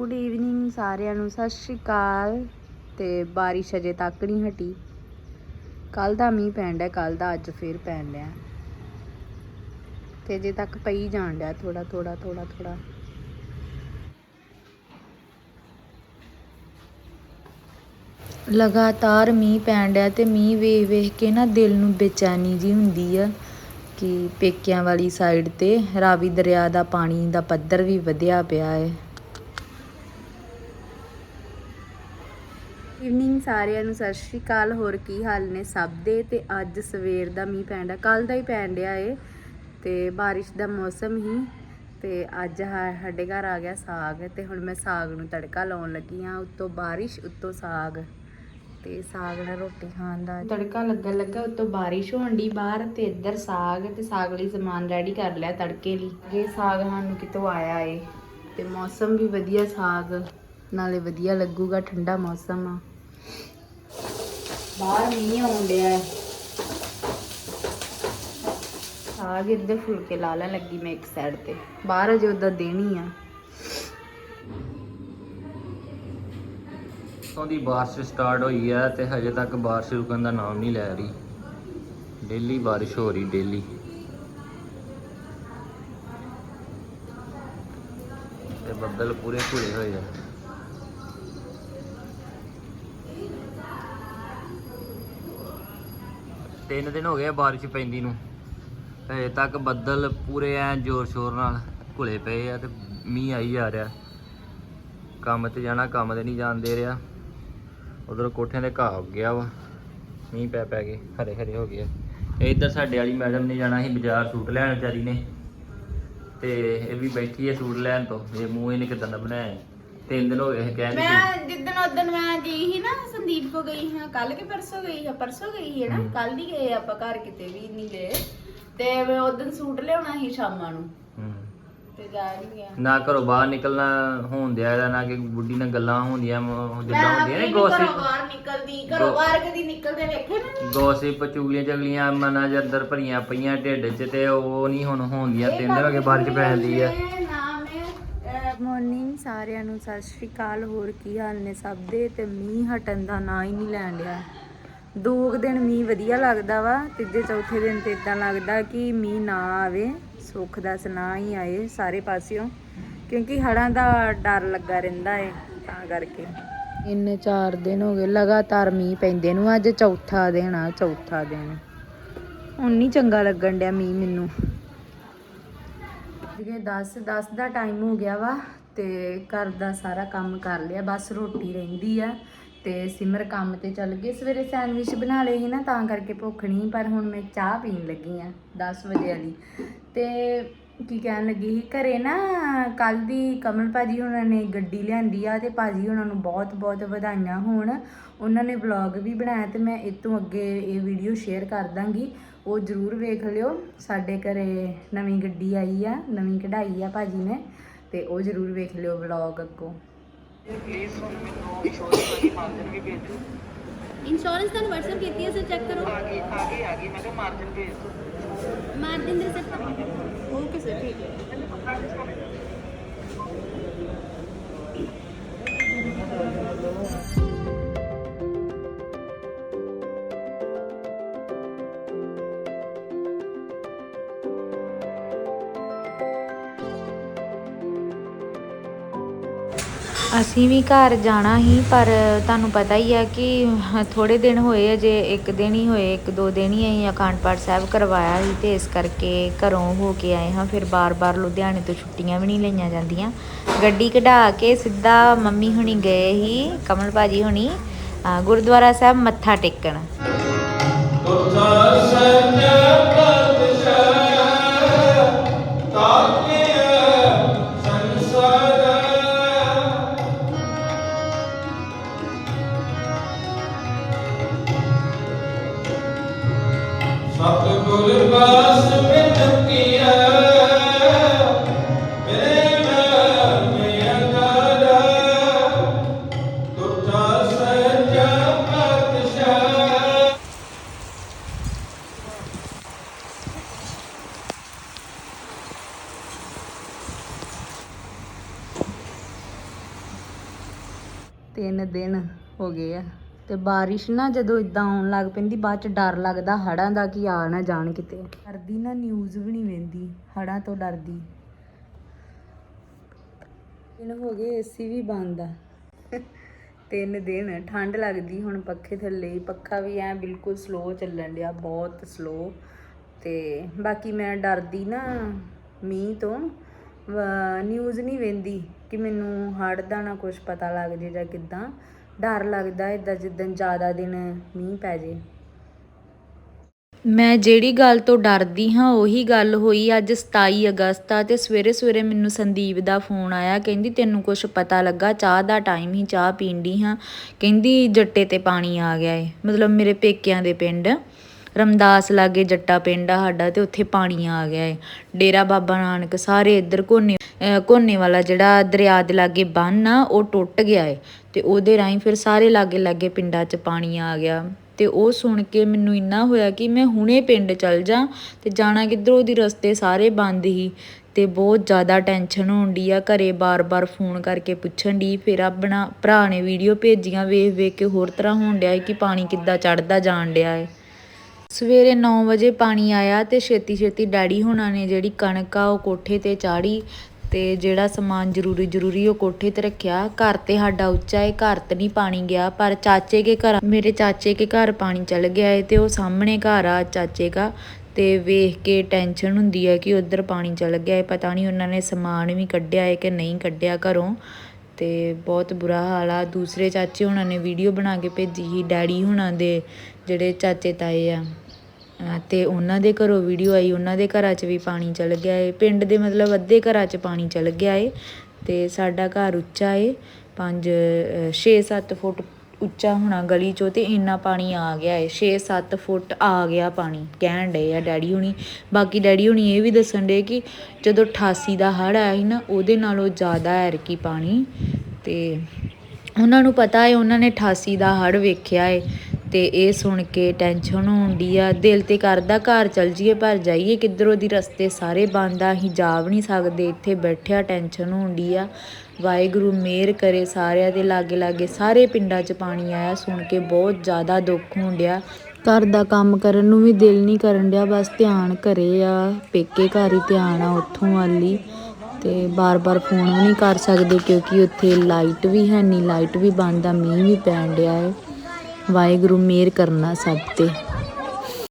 Good evening ਸਾਰਿਆਂ ਨੂੰ, ਸਤਿ ਸ਼੍ਰੀ ਅਕਾਲ ਤੇ ਬਾਰਿਸ਼ ਅਜੇ ਤੱਕ ਨਹੀਂ ਹਟੀ। ਕੱਲ ਦਾ ਮੀਂਹ ਪੈਣ ਡਿਆ ਕੱਲ ਦਾ ਅੱਜ ਫੇਰ ਪੈਣ ਡਿਆ। ਤੇ ਅਜੇ ਤੱਕ ਪਈ ਜਾਣ ਡਿਆ ਥੋੜਾ ਥੋੜਾ ਥੋੜਾ ਥੋੜਾ ਲਗਾਤਾਰ ਮੀਂਹ ਪੈਣ ਡਿਆ ਤੇ ਮੀਂਹ ਵੇਖ ਵੇਖ ਕੇ ਨਾ ਦਿਲ ਨੂੰ ਬੇਚੈਨੀ ਜੀ ਹੁੰਦੀ ਆ ਕਿ ਪੇਕਿਆਂ ਵਾਲੀ ਸਾਈਡ ਤੇ ਰਾਵੀ ਦਰਿਆ ਦਾ ਪਾਣੀ ਦਾ ਪੱਧਰ ਵੀ ਵਧਿਆ ਪਿਆ ਹੈ ਇਵਨਿੰਗ ਸਾਰਿਆਂ ਨੂੰ ਸਤਿ ਸ਼੍ਰੀ ਅਕਾਲ। ਹੋਰ ਕੀ ਹਾਲ ਨੇ ਸਭ ਦੇ? ਤੇ ਅੱਜ ਸਵੇਰ ਦਾ ਮੀਂਹ ਡਿਆ। ਕੱਲ ਦਾ ਹੀ ਪੈਣ ਡਿਆ ਏ। ਤੇ ਬਾਰਿਸ਼ ਦਾ ਮੌਸਮ ਹੀ। ਤੇ ਅੱਜ ਸਾਡੇ ਘਰ ਆ ਗਿਆ ਸਾਗ। ਤੇ ਹੁਣ ਮੈਂ ਸਾਗ ਨੂੰ ਤੜਕਾ ਲਾਉਣ ਲੱਗੀ ਆ ਉੱਤੋਂ ਬਾਰਿਸ਼ ਉੱਤੋਂ ਸਾਗ। ਤੇ ਸਾਗ ਨਾਲ ਰੋਟੀ ਖਾਣ ਦਾ ਤੜਕਾ ਲੱਗਣ ਲੱਗਾ ਉੱਤੋਂ ਬਾਰਿਸ਼ ਹੋਣ ਦੀ ਬਾਹਰ ਤੇ ਇੱਧਰ ਸਾਗ ਤੇ ਸਾਗ ਲਈ ਸਮਾਨ ਰੈਡੀ ਕਰ ਲਿਆ ਤੜਕੇ ਲਈ। ਇਹ ਸਾਗ ਸਾਨੂੰ ਕਿਤੋਂ ਆਇਆ ਏ। ਤੇ ਮੌਸਮ ਵੀ ਵਧੀਆ ਸਾਗ। ਨਾਲੇ ਵਧੀਆ ਲੱਗੂਗਾ ਠੰਡਾ ਮੌਸਮ ਆ। ਬਾਹਰ ਮੀਂਹ ਆਉਣ ਡਿਆ ਹੈ। ਸਾਗ ਇੱਧਰ ਫੁਲਕੇ ਲਾ ਲੈਣ ਲੱਗੀ ਮੈਂ ਇੱਕ ਸਾਈਡ ਤੇ। ਬਾਹਰ ਅਜੇ ਉਦਾਂ ਦੇਣੀ ਆ। ਤੋਂ ਦੀ ਬਾਰਿਸ਼ ਸਟਾਰਟ ਹੋਈ ਹੈ ਤੇ ਹਜੇ ਤੱਕ ਬਾਰਿਸ਼ ਰੁਕਣ ਦਾ ਨਾਮ ਨਹੀਂ ਲੈ ਰਹੀ। ਡੇਲੀ ਬਾਰਿਸ਼ ਹੋ ਰਹੀ ਡੇਲੀ। ਤੇ ਬੱਦਲ ਪੂਰੇ ਘੁਲੇ ਹੋਏ ਆ। ਤਿੰਨ ਦਿਨ ਹੋ ਗਏ ਬਾਰਿਸ਼ ਪੈਂਦੀ ਨੂੰ। ਹਜੇ ਤੱਕ ਬੱਦਲ ਪੂਰੇ ਐ ਜ਼ੋਰ ਸ਼ੋਰ ਨਾਲ ਘੁਲੇ ਪਏ ਆ ਤੇ ਮੀਂਹ ਆਈ ਜਾ ਰਿਹਾ। ਕੰਮ ਤੇ ਜਾਣਾ, ਕੰਮ ਤੇ ਨਹੀਂ ਜਾਣ ਦੇ ਰਿਹਾ। ਉਧਰ ਕੋਠਿਆਂ ਦੇ ਘਾਹ ਉੱਗ ਗਿਆ ਵਾ। ਮੀਂਹ ਪੈ ਪੈ ਕੇ ਹਰੇ ਹਰੇ ਹੋ ਗਏ ਇਹ ਇੱਧਰ ਸਾਡੇ ਵਾਲੀ ਮੈਡਮ ਨੇ ਜਾਣਾ ਸੀ ਬਾਜ਼ਾਰ ਸੂਟ ਲੈਣ ਵਿਚਾਰੀ ਨੇ। ਤੇ ਇਹ ਵੀ ਬੈਠੀ ਹੈ ਸੂਟ ਲੈਣ ਤੋਂ। ਇਹ ਮੂੰਹ ਇਹਨੇ ਕਿਦਾਂ ਦਾ ਬਣਾਇਆ? ਤਿੰਨ ਦਿਨ ਹੋ ਗਏ ਇਹ ਕਹਿੰਦੀ ਸੀ। ਮੈਂ ਜਿੱਦਣ ਉਦੋਂ ਮੈਂ ਗਈ ਸੀ ਨਾ ਸੰਦੀਪ ਕੋ ਗਈ ਹਾਂ ਕੱਲ ਕੇ ਪਰਸੋਂ ਗਈ ਹਾਂ ਪਰਸੋਂ ਗਈ ਸੀ ਨਾ। ਕੱਲ ਹੀ ਗਏ ਆਪਾਂ ਘਰ ਕਿਤੇ ਵੀ ਨਹੀਂ ਗਏ ਤੇ ਮੈਂ ਉਦੋਂ ਸੂਟ ਲਿਆਉਣਾ ਸੀ ਸ਼ਾਮਾਂ ਨੂੰ। ਹੂੰ। ਤੇ ਜਾ ਨਹੀਂ ਗਿਆ। ਨਾ ਘਰੋਂ ਬਾਹਰ ਨਿਕਲਣਾ ਹੋਣ ਦਿਆ ਇਹਦਾ ਨਾ ਕਿ ਬੁੱਢੀ ਨਾਲ ਗੱਲਾਂ ਹੁੰਦੀਆਂ ਮ- ਮੈਂ ਜਿੱਦਾਂ ਹੁੰਦੀਆਂ ਨੇ ਨੀ ਘਰੋਂ ਗੋਸਿਪ ਬਾਹਰ ਨਿਕਲਦੀ ਘਰੋਂ ਬਾਹਰ ਕਦੀ ਨਿਕਲਦੇ ਵੇਖੇ ਨਾ ਗੋਸਿਪ ਚੁਗਲੀਆਂ ਚਗਲੀਆਂ ਮਨਾਂ ਦੇ ਅੰਦਰ ਭਰੀਆਂ ਪਈਆਂ ਢਿੱਡ 'ਚ ਤੇ ਉਹ ਨਹੀਂ ਹੁਣ ਹੋਣਦੀਆਂ ਤਿੰਨ ਦਿਨ ਹੋ ਗਏ ਬਾਰਿਸ਼ ਪੈ ਜਾਂਦੀ ਆ। ਮਾਰਨਿੰਗ ਸਾਰਿਆਂ ਨੂੰ, ਸਤਿ ਸ਼੍ਰੀ ਅਕਾਲ। ਹੋਰ ਕੀ ਹਾਲ ਨੇ ਸਭ ਦੇ? ਤੇ ਮੀਂਹ ਹਟਣ ਦਾ ਨਾਂ ਹੀ ਨਹੀਂ ਲੈਣ ਡਿਆ। ਦੋ ਕੁ ਦਿਨ ਮੀਂਹ ਵਧੀਆ ਲੱਗਦਾ ਵਾ, ਤੀਜੇ, ਚੌਥੇ ਦਿਨ ਤੇ ਇਦਾਂ ਲੱਗਦਾ ਕਿ ਮੀਂਹ ਨਾ ਆਵੇ, ਸੁੱਖ ਦਾ ਸੁਨਾ ਹੀ ਆਏ ਸਾਰੇ ਪਾਸਿਓਂ। ਕਿਉਂਕਿ ਹੜਾਂ ਦਾ ਡਰ ਲੱਗਾ ਰਹਿੰਦਾ ਏ, ਤਾਂ ਕਰਕੇ। ਇੰਨੇ ਚਾਰ ਦਿਨ ਹੋ ਗਏ, ਲਗਾਤਾਰ ਮੀਂਹ ਪੈਂਦੇ ਨੂੰ, ਅੱਜ ਚੌਥਾ ਦਿਨ ਆ, ਚੌਥਾ ਦਿਨ। ਹੁਣ ਨਹੀਂ ਚੰਗਾ ਲੱਗਣ ਡਿਆ ਮੀਂਹ ਮੈਨੂੰ। ਜਿਹੜੇ 10 10 ਦਾ ਟਾਈਮ ਹੋ ਗਿਆ ਵਾ ਤੇ ਘਰ ਦਾ ਸਾਰਾ ਕੰਮ ਕਰ ਲਿਆ। ਬਸ ਰੋਟੀ ਰਹਿੰਦੀ ਆ ਤੇ ਸਿਮਰ ਕੰਮ ਤੇ ਚੱਲ ਗਏ ਸਵੇਰੇ ਸੈਂਡਵਿਚ ਬਣਾ ਲਏ ਸੀ ਨਾ, ਤਾਂ ਕਰਕੇ ਭੁੱਖ ਨਹੀਂ, ਪਰ ਹੁਣ ਮੈਂ ਚਾਹ ਪੀਣ ਲੱਗੀ ਆ 10 ਵਜੇ ਵਾਲੀ। ਤੇ ਕੀ ਕਹਿਣ ਲੱਗੀ ਸੀ, ਘਰੇ ਨਾ ਕੱਲ ਦੀ ਕਮਲ ਭਾਜੀ ਉਹਨਾਂ ਨੇ ਗੱਡੀ ਲਿਆਂਦੀ ਆ ਤੇ ਭਾਜੀ ਉਹਨਾਂ ਨੂੰ ਬਹੁਤ ਬਹੁਤ ਵਧਾਈਆਂ ਹੋਣ। ਉਹਨਾਂ ਨੇ ਵਲੌਗ ਵੀ ਬਣਾਇਆ ਤੇ ਮੈਂ ਇਹ ਤੋਂ ਅੱਗੇ ਇਹ ਵੀਡੀਓ ਸ਼ੇਅਰ ਕਰ ਦਾਂਗੀ। ਉਹ ਜਰੂਰ ਵੇਖ ਲਿਓ। ਸਾਡੇ ਘਰੇ ਨਵੀਂ ਗੱਡੀ ਆਈ ਆ ਨਵੀਂ ਕਢਾਈ ਆ ਭਾਜੀ ਨੇ ਤੇ ਉਹ ਜਰੂਰ ਵੇਖ ਲਿਓ ਵਲੌਗ ਅੱਗੋਂ। ਇੰਸ਼ੋਰੈਂਸ ਤੁਹਾਨੂੰ WhatsApp ਕੀਤੀ ਹੈ ਸਰ ਚੈੱਕ ਕਰੋ। ਆ ਗਈ ਆ ਗਈ ਆ ਗਈ ਮੈਂ ਕਿਹਾ ਮਾਰਜਨ ਭੇਜ ਦਿਓ। ਮਾਰਜਨ ਦੇ ਸਰ ਓਕੇ ਸਰ ਠੀਕ ਹੈ। ਅਸੀਂ ਵੀ ਘਰ ਜਾਣਾ ਹੀ, ਪਰ ਤੁਹਾਨੂੰ ਪਤਾ ਹੀ ਆ ਕਿ ਥੋੜੇ ਦਿਨ ਹੋਏ ਅਜੇ ਇੱਕ ਦਿਨ ਹੀ ਹੋਏ, ਇੱਕ ਦੋ ਦਿਨ ਹੀ ਅਸੀਂ ਅਖੰਡ ਪਾਠ ਸਾਹਿਬ ਕਰਵਾਇਆ ਸੀ ਤੇ ਇਸ ਕਰਕੇ ਘਰੋਂ ਹੋ ਕੇ ਆਏ ਹਾਂ। ਫਿਰ ਬਾਰ-ਬਾਰ ਲੁਧਿਆਣੇ ਤੋਂ ਛੁੱਟੀਆਂ ਵੀ ਨਹੀਂ ਲਈਆਂ ਜਾਂਦੀਆਂ। ਗੱਡੀ ਕਢਾ ਕੇ ਸਿੱਧਾ ਮੰਮੀ ਹੁਣੀ ਗਏ ਹੀ, ਕਮਲ ਭਾਜੀ ਹੁਣੀ ਗੁਰਦੁਆਰਾ ਸਾਹਿਬ ਮੱਥਾ ਟੇਕਣ। ਸਤਿਗੁਰ ਤਿੰਨ ਦਿਨ ਹੋ ਗਏ ਆ। ਤੇ ਬਾਰਿਸ਼ ਨਾ ਜਦੋਂ ਇਦਾਂ ਆਉਣ ਲੱਗ ਪੈਂਦੀ, ਬਾਅਦ ਚ ਡਰ ਲੱਗਦਾ ਹੜਾਂ ਦਾ ਕਿ ਆ ਨਾ ਜਾਣ ਕਿਤੇ। ਡਰਦੀ ਨਾ ਨਿਊਜ਼ ਵੀ ਨਹੀਂ ਵੇਂਦੀ ਹੜਾਂ ਤੋਂ ਡਰਦੀ। ਦਿਨ ਹੋ ਗਏ ਏਸੀ ਵੀ ਬੰਦ ਆ। ਤਿੰਨ ਦਿਨ ਠੰਡ ਲੱਗਦੀ ਹੁਣ ਪੱਖੇ ਥੱਲੇ ਪੱਖਾ ਵੀ ਐ ਬਿਲਕੁਲ ਸਲੋ ਚੱਲਣ ਡਿਆ, ਬਹੁਤ ਸਲੋ ਤੇ ਬਾਕੀ ਮੈਂ ਡਰਦੀ ਨਾ ਮੀਂਹ ਤੋਂ ਨਿਊਜ਼ ਨਹੀਂ ਵੇਂਦੀ। ਕਿ ਮੈਨੂੰ ਹੜ੍ਹ ਦਾ ਨਾ ਕੁਝ ਪਤਾ ਲੱਗ ਜੇ ਜਾਂ ਕਿੱਦਾਂ। ਡਰ ਲੱਗਦਾ ਇਦਾਂ ਜਿੱਦਣ ਜ਼ਿਆਦਾ ਦਿਨ ਮੀਂਹ ਪੈ ਜੇ। ਮੈਂ ਜਿਹੜੀ ਗੱਲ ਤੋਂ ਡਰਦੀ ਹਾਂ, ਉਹੀ ਗੱਲ ਹੋਈ ਅੱਜ 27 ਅਗਸਤ ਆ ਤੇ ਸਵੇਰੇ ਸਵੇਰੇ ਮੈਨੂੰ ਸੰਦੀਪ ਦਾ ਫੋਨ ਆਇਆ, ਕਹਿੰਦੀ ਤੈਨੂੰ ਕੁਝ ਪਤਾ ਲੱਗਾ, ਚਾਹ ਦਾ ਟਾਈਮ ਹੀ ਚਾਹ ਪੀਂਦੀ ਹਾਂ। ਕਹਿੰਦੀ ਜੱਟੇ ਤੇ ਪਾਣੀ ਆ ਗਿਆ ਏ, ਮਤਲਬ ਮੇਰੇ ਪੇਕਿਆਂ ਦੇ ਪਿੰਡ। ਰਮਦਾਸ ਲਾਗੇ ਜੱਟਾ ਪਿੰਡ ਆ ਸਾਡਾ ਤੇ ਉੱਥੇ ਪਾਣੀ ਆ ਗਿਆ ਏ। ਡੇਰਾ ਬਾਬਾ ਨਾਨਕ ਸਾਰੇ ਇੱਧਰ ਕੋਨੇ ਕੋਨੇ ਵਾਲਾ ਜਿਹੜਾ ਦਰਿਆ ਦੇ ਲਾਗੇ ਬੰਨ ਆ ਉਹ ਟੁੱਟ ਗਿਆ ਏ। ਤੇ ਉਹਦੇ ਰਾਹੀਂ ਫਿਰ ਸਾਰੇ ਲਾਗੇ ਲਾਗੇ ਪਿੰਡਾਂ 'ਚ ਪਾਣੀ ਆ ਗਿਆ। ਤੇ ਉਹ ਸੁਣ ਕੇ ਮੈਨੂੰ ਇੰਨਾ ਹੋਇਆ ਕਿ ਮੈਂ ਹੁਣੇ ਪਿੰਡ ਚਲ ਜਾ ਤੇ ਜਾਣਾ ਕਿੱਧਰੋਂ ਉਹਦੀ ਰਸਤੇ ਸਾਰੇ ਬੰਦ ਹੀ। ਤੇ ਬਹੁਤ ਜ਼ਿਆਦਾ ਟੈਨਸ਼ਨ ਹੋਣ ਡਈ ਆ, ਘਰੇ ਬਾਰ-ਬਾਰ ਫੋਨ ਕਰਕੇ ਪੁੱਛਣ ਡਈ। ਫਿਰ ਆਪਣਾ ਭਰਾ ਨੇ ਵੀਡੀਓ ਭੇਜੀਆਂ ਵੇਖ ਵੇਖ ਕੇ ਹੋਰ ਤਰ੍ਹਾਂ ਹੋਣ ਡਿਆ ਕਿ ਪਾਣੀ ਕਿੱਦਾਂ ਚੜਦਾ ਜਾਣ ਡਿਆ ਏ। ਸਵੇਰੇ 9 ਵਜੇ ਪਾਣੀ ਆਇਆ ਤੇ ਛੇਤੀ ਛੇਤੀ ਡੈਡੀ ਹੁਣਾਂ ਨੇ ਜਿਹੜੀ ਕਣਕ ਆ, ਉਹ ਕੋਠੇ ਤੇ ਚਾੜੀ ਤੇ ਜਿਹੜਾ ਸਮਾਨ ਜ਼ਰੂਰੀ ਜ਼ਰੂਰੀ ਉਹ ਕੋਠੇ ਤੇ ਰੱਖਿਆ। ਘਰ ਤੇ ਸਾਡਾ ਉੱਚਾ ਏ, ਘਰ ਤੇ ਨਹੀਂ ਪਾਣੀ ਗਿਆ, ਪਰ ਚਾਚੇ ਕੇ ਘਰ, ਮੇਰੇ ਚਾਚੇ ਕੇ ਘਰ ਪਾਣੀ ਚਲ ਗਿਆ ਏ ਤੇ ਉਹ ਸਾਹਮਣੇ ਘਰ ਆ ਚਾਚੇ ਦਾ ਤੇ ਵੇਖ ਕੇ ਟੈਨਸ਼ਨ ਹੁੰਦੀ ਹੈ ਕਿ ਉਧਰ ਪਾਣੀ ਚਲ ਗਿਆ ਏ, ਪਤਾ ਨਹੀਂ ਉਹਨਾਂ ਨੇ ਸਮਾਨ ਵੀ ਕੱਢਿਆ ਏ ਕਿ ਨਹੀਂ ਕੱਢਿਆ ਘਰੋਂ। ਤੇ ਬਹੁਤ ਬੁਰਾ ਹਾਲ ਆ। ਦੂਸਰੇ ਚਾਚੇ ਹੁਣਾਂ ਨੇ ਵੀਡੀਓ ਬਣਾ ਕੇ ਭੇਜੀ ਸੀ, ਡੈਡੀ ਹੁਣਾਂ ਦੇ, ਜਿਹੜੇ ਚਾਚੇ ਤਾਏ ਆ। ਤੇ ਉਹਨਾਂ ਦੇ ਘਰੋਂ ਵੀਡੀਓ ਆਈ, ਉਹਨਾਂ ਦੇ ਘਰਾਂ 'ਚ ਵੀ ਪਾਣੀ ਚਲ ਗਿਆ ਏ। ਪਿੰਡ ਦੇ ਮਤਲਬ ਅੱਧੇ ਘਰਾਂ 'ਚ ਪਾਣੀ ਚਲ ਗਿਆ ਏ ਤੇ ਸਾਡਾ ਘਰ ਉੱਚਾ ਏ 5 6-7 ਫੁੱਟ ਉੱਚਾ ਹੋਣਾ ਗਲੀ 'ਚੋਂ ਤੇ ਇੰਨਾ ਪਾਣੀ ਆ ਗਿਆ ਏ। 6-7 ਫੁੱਟ ਆ ਗਿਆ ਪਾਣੀ, ਕਹਿਣ ਡਏ ਆ ਡੈਡੀ ਹੁਣੀ। ਬਾਕੀ ਡੈਡੀ ਹੁਣੀ ਇਹ ਵੀ ਦੱਸਣ ਡਏ ਕਿ ਜਦੋਂ 88 ਦਾ ਹੜ੍ਹ ਆਇਆ ਸੀ ਨਾ, ਉਹਦੇ ਨਾਲੋਂ ਜ਼ਿਆਦਾ ਐਰਕੀ ਪਾਣੀ ਤੇ ਉਹਨਾਂ ਨੂੰ ਪਤਾ ਹੈ ਉਹਨਾਂ ਨੇ 88 ਦਾ ਹੜ੍ਹ ਵੇਖਿਆ ਏ। ਤੇ ਇਹ ਸੁਣ ਕੇ ਟੈਨਸ਼ਨ ਹੁੰਦੀ ਆ। ਦਿਲ ਤੇ ਕਰਦਾ ਘਰ ਚਲ ਜੀਏ ਪਰ ਜਾਈਏ ਕਿੱਧਰੋਂ ਦੀ ਰਸਤੇ ਸਾਰੇ ਬੰਦ ਆ। ਅਸੀਂ ਜਾ ਵੀ ਨਹੀਂ ਸਕਦੇ, ਇੱਥੇ ਬੈਠਿਆ ਟੈਨਸ਼ਨ ਹੁੰਦੀ ਆ। ਵਾਹਿਗੁਰੂ ਮਿਹਰ ਕਰੇ ਸਾਰਿਆਂ ਦੇ ਲਾਗੇ ਲਾਗੇ। ਸਾਰੇ ਪਿੰਡਾਂ 'ਚ ਪਾਣੀ ਆਇਆ, ਸੁਣ ਕੇ ਬਹੁਤ ਜ਼ਿਆਦਾ ਦੁੱਖ ਹੋਣ ਡਿਆ। ਘਰ ਦਾ ਕੰਮ ਕਰਨ ਨੂੰ ਵੀ ਦਿਲ ਨਹੀਂ ਕਰਨ ਡਿਆ, ਬਸ ਧਿਆਨ ਘਰੇ ਆ। ਪੇਕੇ ਘਰ ਹੀ ਧਿਆਨ ਆ, ਉੱਥੋਂ ਵਾਲੀ। ਤੇ ਬਾਰ-ਬਾਰ ਫੋਨ ਵੀ ਨਹੀਂ ਕਰ ਸਕਦੇ, ਕਿਉਂਕਿ ਉੱਥੇ ਲਾਈਟ ਵੀ ਹੈ ਨਹੀਂ ਲਾਈਟ ਵੀ ਬੰਦ ਆ, ਮੀਂਹ ਵੀ ਪੈਣ ਡਿਆ ਹੈ ਵਾਹਿਗੁਰੂ ਮਿਹਰ ਕਰਨਾ ਸਭ ਤੇ।